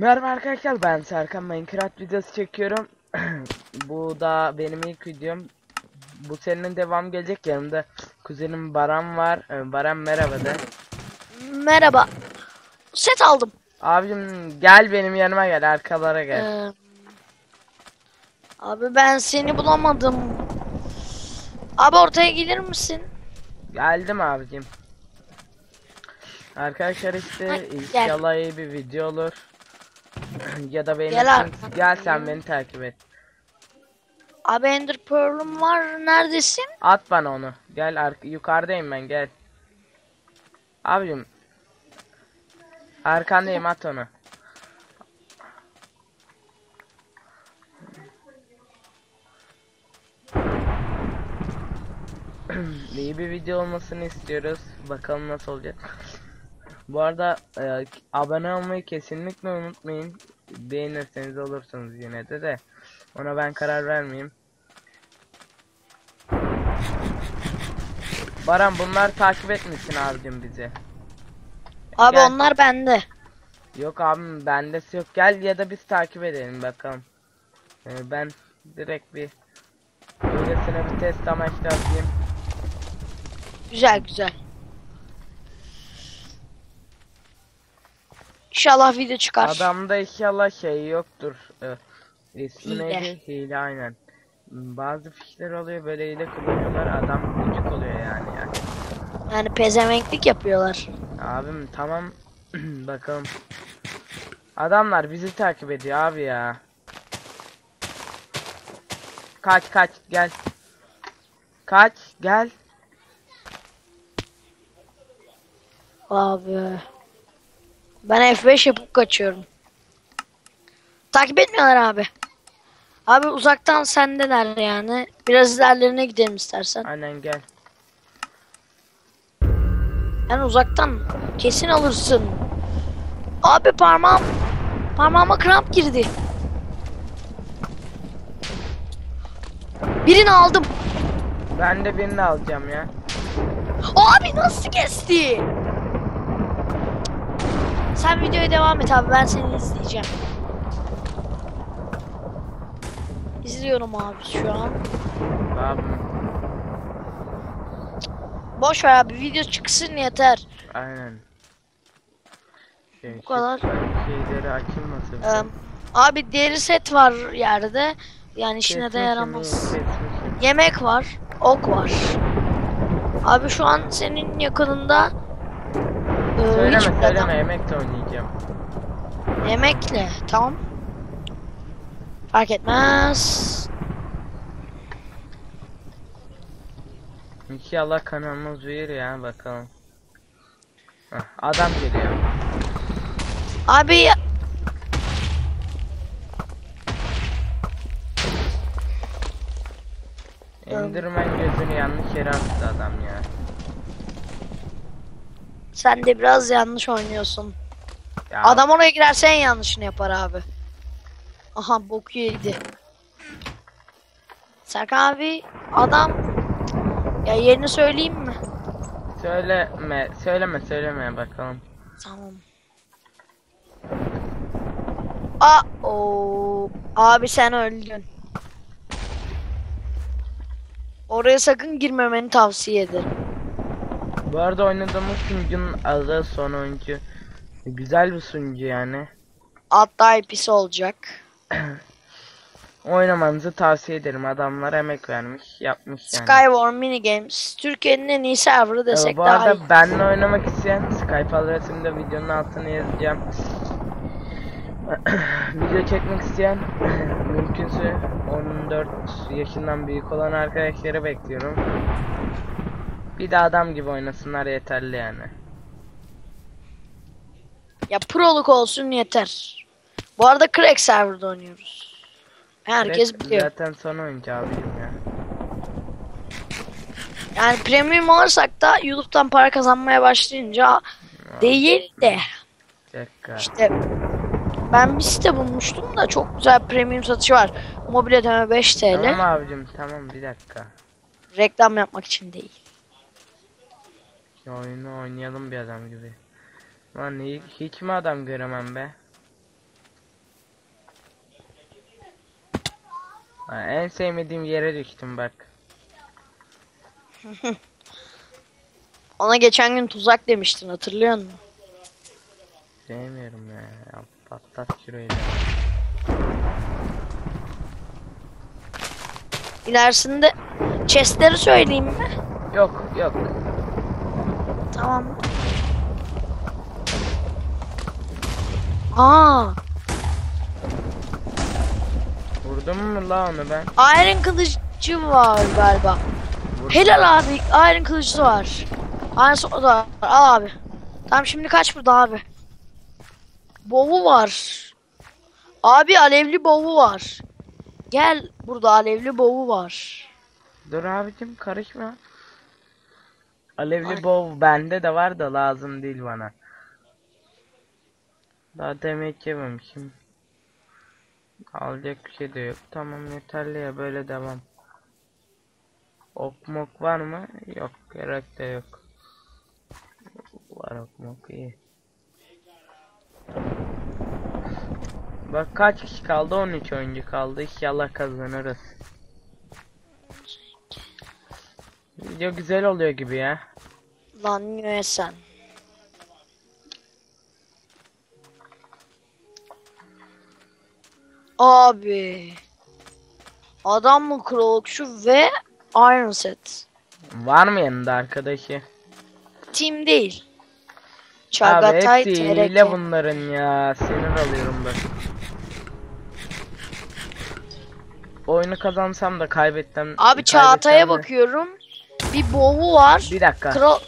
Merhaba arkadaşlar ben Serkan Minecraft videosu çekiyorum. Bu da benim ilk videom. Bu serinin devam gelecek yanımda kuzenim Baran var. Ee, Baran merhaba de. Merhaba. Set aldım. Abicim gel benim yanıma gel arkalara gel. Ee, abi ben seni bulamadım. Abi ortaya gelir misin? Geldim abicim. Arkadaşlar işte gel. inşallah iyi bir video olur. ya da benim Gel gel sen beni takip et. Abi Ender Pearl'üm var. Neredesin? At bana onu. Gel ark yukarıdayım ben gel. Abicim. Arkandayım at onu. İyi bir video olmasını istiyoruz. Bakalım nasıl olacak. Bu arada e, abone olmayı kesinlikle unutmayın. Beğenirseniz olursunuz yine de de. Ona ben karar vermeyeyim. Baran bunlar takip etmişsin abicim bizi. Abi Gel. onlar bende. Yok abim bendesi yok. Gel ya da biz takip edelim bakalım. Ee, ben direkt bir öylesine bir test amaçlı atayım. Güzel güzel. İnşallah video çıkar. Adamda inşallah şey yoktur. Ee, ismi Hile. neydi? Hile aynen. Bazı fişler oluyor böyle hile kullanıyorlar. Adam gıcık oluyor yani ya. Yani pezevenklik yapıyorlar. Abim tamam bakalım. Adamlar bizi takip ediyor abi ya. Kaç kaç gel. Kaç gel. Abi. Ben F5 yapıp kaçıyorum. Takip etmiyorlar abi. Abi uzaktan sendeler yani. Biraz ilerlerine gidelim istersen. Aynen gel. Yani uzaktan kesin alırsın. Abi parmağım parmağıma kramp girdi. Birini aldım. Ben de birini alacağım ya. Abi nasıl kesti? Sen videoya devam et abi ben seni izleyeceğim. İzliyorum abi şu an. Abim Boş ver abi video çıksın yeter. aynen. Şey, Bu kadar. Şeyleri açılmasın. Ee, abi deri set var yerde. Yani işine de yaramaz. Yemek var. Ok var. Abi şu an senin yakınında e, Söyleme adam- söyleme yemek de oynayacağım. Yemekle tamam. Fark etmez. İnşallah kanalımız büyür ya bakalım. Hah, adam geliyor. Abi ya- Enderman gözünü yanlış yere attı adam ya. Sen de biraz yanlış oynuyorsun. ya Adam oraya girerse en yanlışını yapar abi. Aha bok yedi. Serkan abi adam ya yerini söyleyeyim mi? Söyleme, söyleme, söyleme bakalım. Tamam. Aa, o abi sen öldün. Oraya sakın girmemeni tavsiye ederim. Bu arada oynadığımız sunucunun adı son oyuncu. Güzel bir sunucu yani. Altta IP'si olacak. Oynamanızı tavsiye ederim. Adamlar emek vermiş, yapmış yani. Skywar Mini Games. Türkiye'nin en iyi serverı Ee, desek bu daha arada iyi. benle oynamak isteyen Skype adresini de videonun altına yazacağım. Video çekmek isteyen mümkünse 14 yaşından büyük olan arkadaşları bekliyorum. Bir de adam gibi oynasınlar yeterli yani. Ya proluk olsun yeter. Bu arada Crack serverda oynuyoruz. Herkes Direkt biliyor. Zaten son oyuncu abiyim ya. Yani premium alırsak da YouTube'dan para kazanmaya başlayınca değil de dakika. işte ben bir site bulmuştum da çok güzel premium satışı var. Mobil ödeme 5 TL. Tamam abicim tamam bir dakika. Reklam yapmak için değil. Ki oyunu oynayalım bir adam gibi. Lan hiç mi adam göremem be? Ha, en sevmediğim yere düştüm bak. Ona geçen gün tuzak demiştin hatırlıyor musun? Sevmiyorum ya. ya patlat şurayı. İlerisinde chestleri söyleyeyim mi? Yok yok Tamam. Aa, Vurdum mu la onu ben? Iron kılıcı var galiba. Vurdum. Helal abi, Iron kılıcı var. Iron sword da var. Al abi. Tamam şimdi kaç burada abi? Bowu var. Abi alevli bowu var. Gel burada alevli bowu var. Dur abicim karışma. Alevli bow bende de var da lazım değil bana. Daha demek yememişim. Alacak bir şey de yok. Tamam yeterli ya böyle devam. Ok mok var mı? Yok gerek de yok. Var ok mok iyi. Bak kaç kişi kaldı? 13 oyuncu kaldı. İnşallah kazanırız. Video güzel oluyor gibi ya. Lan niye sen? Abi. Adam mı şu ve Iron Set. Var mı yanında arkadaşı? Team değil. Abi hepsi TRK. hile bunların ya. Sinir alıyorum ben. Oyunu kazansam da kaybettim. Abi Çağatay'a bakıyorum. Bir boğu var. Bir dakika. Kral...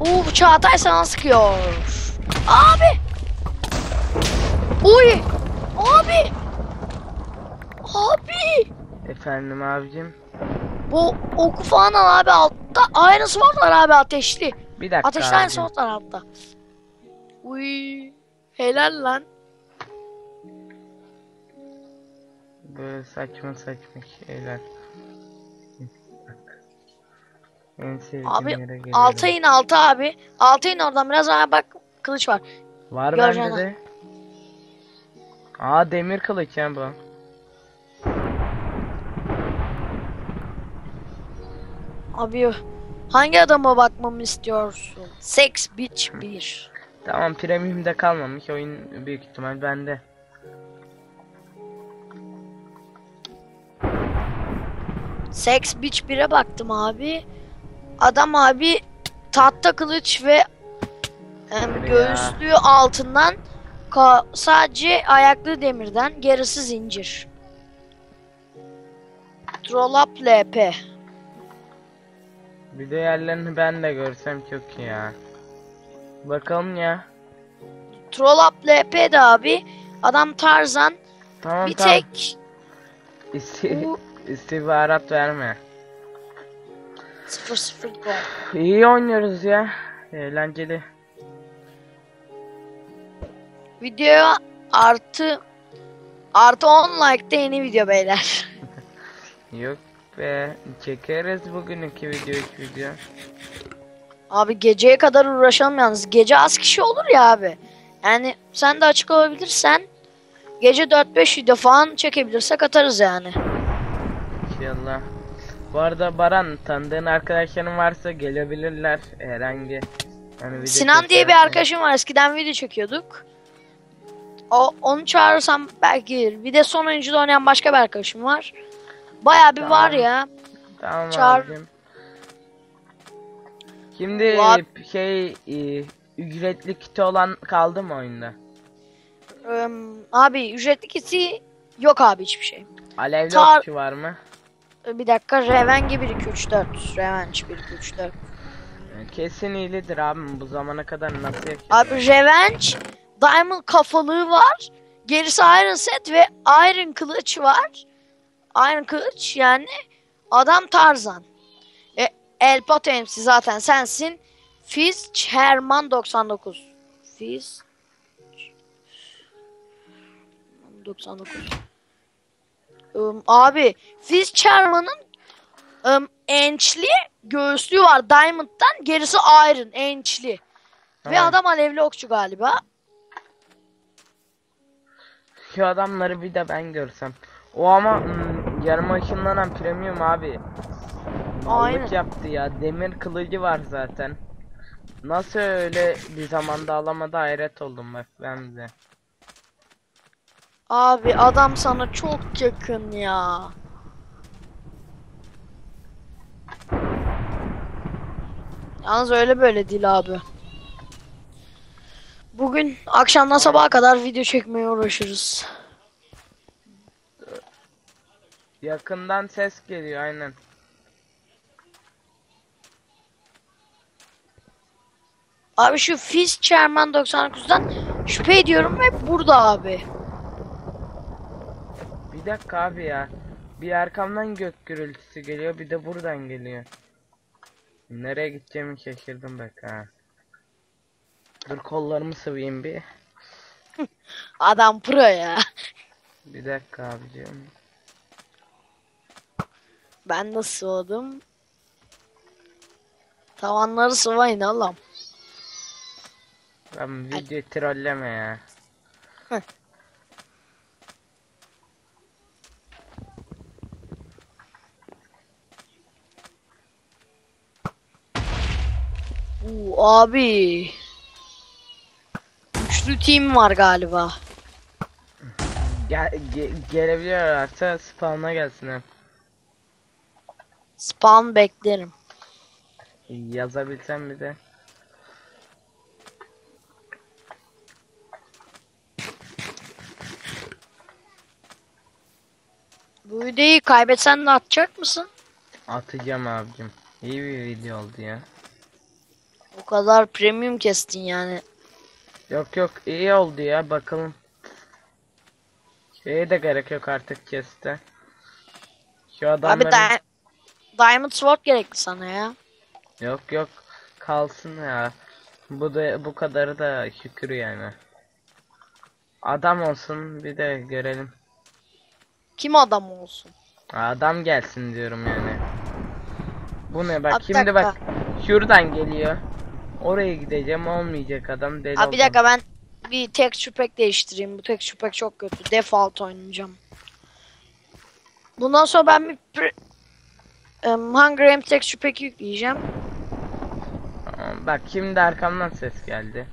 Uuu Çağatay sana sıkıyor. Abi. Uy. Abi. Abi. Efendim abicim. Bu oku falan al abi altta. Aynı sword var abi ateşli. Bir dakika Ateşli aynı abicim. sword var altta. Uy. Helal lan. Böyle saçma saçma şeyler. En sevdiğim Abi geliyorum. alta in alta abi. Alta in oradan biraz daha bak kılıç var. Var Göreceğim bende de. Aa demir kılıç ya bu. Abi hangi adama bakmamı istiyorsun? Sex Bitch 1. Tamam premium'da kalmamış. Oyun büyük ihtimal bende. Sex Bitch 1'e baktım abi. Adam abi tahta kılıç ve em, Ya. göğüslüğü altından sadece ayaklı demirden gerisi zincir. Trollap LP. Bir de yerlerini ben de görsem çok iyi ya. Bakalım ya. Trollap LP de abi. Adam Tarzan. Tamam bir tamam. tek İsti bu istihbarat verme. 0-0 gol. İyi oynuyoruz ya. Eğlenceli. Videoya artı artı 10 like'da yeni video beyler. Yok be. Çekeriz bugün iki video üç video. Abi geceye kadar uğraşalım yalnız. Gece az kişi olur ya abi. Yani sen de açık olabilirsen gece 4-5 video falan çekebilirsek atarız yani. Bu arada Baran tanıdığın arkadaşların varsa gelebilirler herhangi. Yani video Sinan diye bir arkadaşım var. Eskiden video çekiyorduk. O onu çağırırsam belki gelir. Bir de son oyuncuda oynayan başka bir arkadaşım var. Bayağı bir var ya. Tamam Çağır. abicim. Şimdi Var. şey e, ücretli kiti olan kaldı mı oyunda? Eee, abi ücretli kiti yok abi hiçbir şey. Alevli Tar- okçu var mı? Ee, Bir dakika Revenge 1 2 3 4. Revenge 1 2 3 4. Kesin iyidir abim bu zamana kadar nasıl yaşadın? Abi Revenge Diamond kafalığı var. Gerisi Iron Set ve Iron kılıç var. Iron kılıç yani adam Tarzan. E, El Pato MC zaten sensin. Fizz Herman 99. Fizz 99. Im, abi Fizz Herman'ın ım, ençli göğüslüğü var Diamond'dan gerisi Iron ençli. Ve Tamam. adam alevli okçu galiba. Şu adamları bir de ben görsem. O ama hmm, yarım ışınlanan premium abi. Aynen. Mallık yaptı ya. Demir kılıcı var zaten. Nasıl öyle bir zamanda alamadı hayret oldum ben de. Abi adam sana çok yakın ya. Yalnız öyle böyle değil abi. Bugün akşamdan sabaha kadar video çekmeye uğraşırız. Yakından ses geliyor aynen. Abi şu Fizz Chairman 99'dan şüphe ediyorum ve burada abi. Bir dakika abi ya. Bir arkamdan gök gürültüsü geliyor bir de buradan geliyor. Nereye gideceğimi şaşırdım bak ha. Dur kollarımı sıvayım bir. Adam pro ya. Bir dakika abicim. Ben de sıvadım. Tavanları sıvayın oğlum. Ben video trolleme ya. Abi. Üçlü team var galiba. Gel ge- gelebiliyorlarsa spawn'a gelsinler. Spawn beklerim. Yazabilsem bir de. Bu videoyu kaybetsen de atacak mısın? Atacağım abicim. İyi bir video oldu ya. O kadar premium kestin yani. Yok yok iyi oldu ya bakalım. Şeye de gerek yok artık keste. Şu Abi adamların... Di- Diamond Sword gerekli sana ya. Yok yok kalsın ya. Bu da bu kadarı da şükür yani. Adam olsun bir de görelim. Kim adam olsun? Adam gelsin diyorum yani. Bu ne bak Abi şimdi bak şuradan geliyor. Oraya gideceğim olmayacak adam deli Abi bir dakika ben bir texture pack değiştireyim. Bu texture pack çok kötü. Default oynayacağım. Bundan sonra ben bir Em, Hunger Games texture pack yükleyeceğim. Bak şimdi arkamdan ses geldi.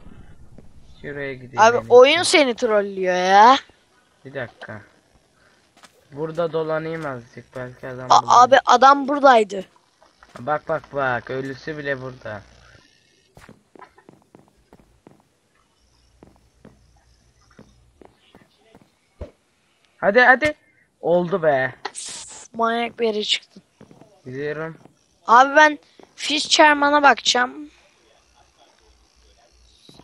Şuraya gideyim. Abi en iyisi. oyun seni trollüyor ya. Bir dakika. Burada dolanayım azıcık belki adam A- abi adam buradaydı. Bak bak bak ölüsü bile burada. Hadi hadi. Oldu be. Manyak bir yere çıktın. Gidiyorum. Abi ben Fish Chairman'a bakacağım.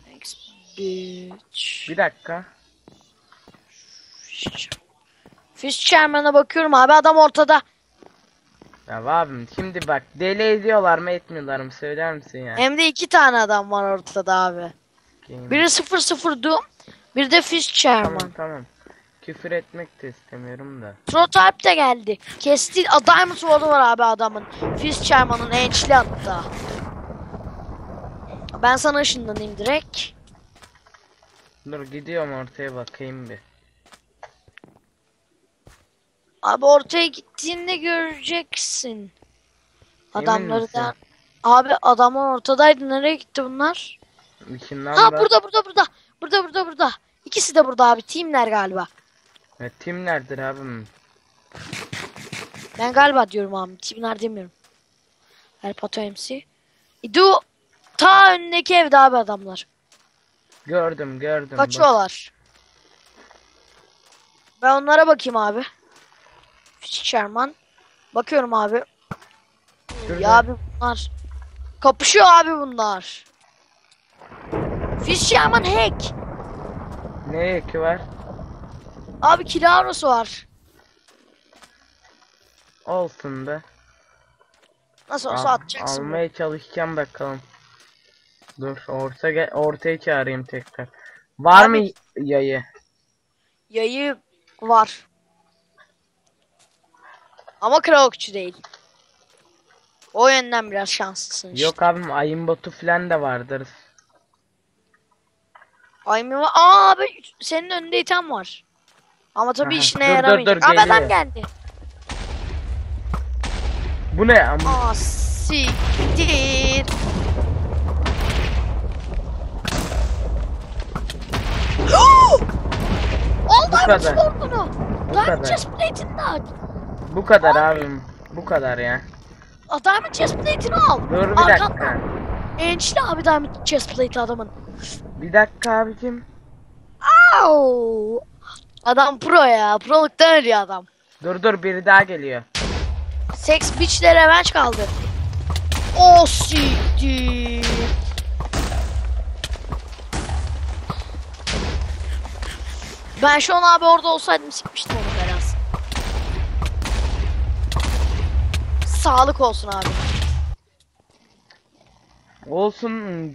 Thanks, bitch. Bir dakika. Fish Chairman'a bakıyorum abi adam ortada. Ya abim şimdi bak deli ediyorlar mı etmiyorlar mı söyler misin ya? Hem de iki tane adam var ortada abi. Game- Biri 0-0 Doom. Bir de Fish Chairman. Tamam tamam. Küfür etmek de istemiyorum da. Prototype de geldi. Kesti. A, Diamond Sword'u var abi adamın. Fish Chairman'ın ençli hatta. Ben sana ışınlanayım direkt. Dur gidiyorum ortaya bakayım bir. Abi ortaya gittiğinde göreceksin. Adamları da. Abi adamlar ortadaydı. Nereye gitti bunlar? İçinden Ha bak. burada burada burada. Burada burada burada. İkisi de burada abi. Teamler galiba. Ya, tim neredir abim? Ben galiba diyorum abi. Teamler demiyorum. El Pato MC. Du ta önündeki evde abi adamlar. Gördüm gördüm. bak. Kaçıyorlar. Ben onlara bakayım abi. Sherman. Bakıyorum abi. Şurada. Ya abi bunlar. Kapışıyor abi bunlar. Fish Sherman hack. Ne eki var? Abi Kilaros var. Olsun be. Nasıl olsa Al- atacaksın. almaya çalışacağım bakalım. Dur orta ortaya çağırayım tekrar. Var Abi- mı yayı? Yayı var. Ama kral okçu değil. O yönden biraz şanslısın işte. Yok abim ayın botu falan da vardır. Ay mı var? Aa abi senin önünde item var. Ama tabii Aha, işine dur, dur, yaramayacak. dur, Abi adam geliyor. geldi. Bu ne ama? Aa siktir. Bu Diamond kadar. Sword'unu. Bu Diamond kadar. Chestplate'ini de al. Bu kadar abim. Bu kadar ya. Aa, Diamond Chestplate'ini al. Dur bir Arkan- dakika. Ençli abi Diamond Chestplate adamın. Bir dakika abicim. Au. Adam pro ya. Proluktan ölüyor adam. Dur dur biri daha geliyor. Sex Bitch'le revenge kaldı. O siktir. Ben şu an abi orada olsaydım sikmiştim onu biraz. Sağlık olsun abi. Olsun